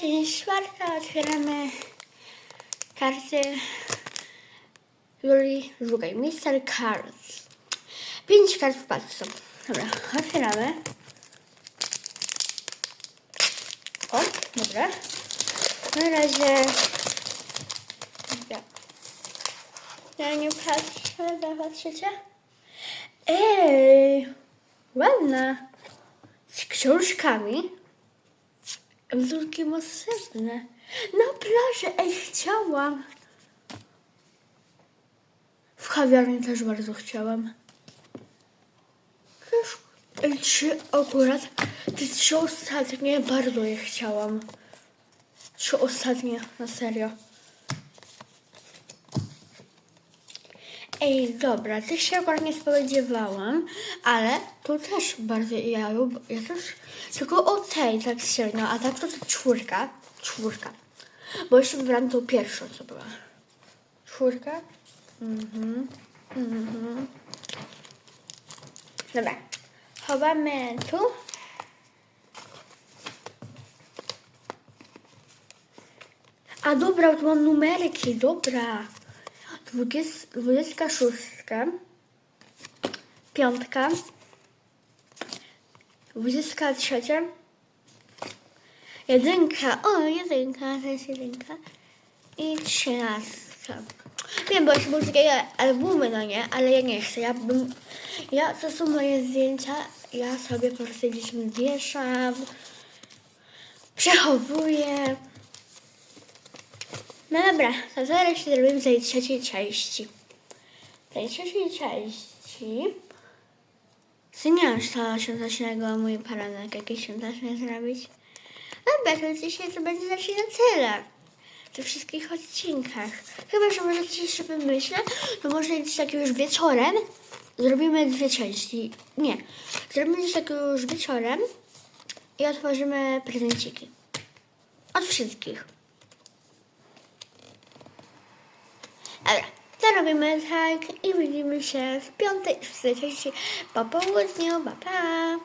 Dzień czwarta, otwieramy karty Julii Żugaj, Mr. Cards. Pięć kart w paczce. Dobra, otwieramy. O, dobra. Na razie... Ja, nie patrzę, zapatrzycie? Ej, ładna. Z książkami. Wzórki masywne. Na plaży, ej, chciałam. W kawiarni też bardzo chciałam. Ej, trzy akurat, te trzy ostatnie bardzo je chciałam. Trzy ostatnie, na serio. Ej, dobra, tych się akurat nie spodziewałam, ale tu też bardzo ja, lub- ja też, tylko o tej tak średnio, a tak to, to czwórka, czwórka, bo jeszcze wybrałam tą pierwszą, co była. Czwórka? Mhm, mhm. Dobra, chowamy tu. A dobra, tu mam numerki, dobra. Dwudzies- Dwudziestka szóstka, piątka, dwudziestka trzecia, jedynka, o jedynka, to jest jedynka. I trzynastka. Wiem, bo były takie albumy, no nie, ale ja nie chcę, ja bym, ja, to są moje zdjęcia, ja sobie po prostu gdzieś wieszam, przechowuję. No dobra, to zaraz się zrobimy tej trzeciej części. Tej trzeciej części zmieniam to świątecznego mój paranek jakiś świąteczny zrobić. Dobra, to dzisiaj to będzie raczej na tyle. W tych wszystkich odcinkach. Chyba, że może coś jeszcze wymyślę, to może gdzieś tak już wieczorem zrobimy dwie części. Nie, zrobimy gdzieś tak już wieczorem i otworzymy prezenciki. Od wszystkich. Dobra, to robimy tak i widzimy się w piątej, w trzeciej po południu. Pa, pa!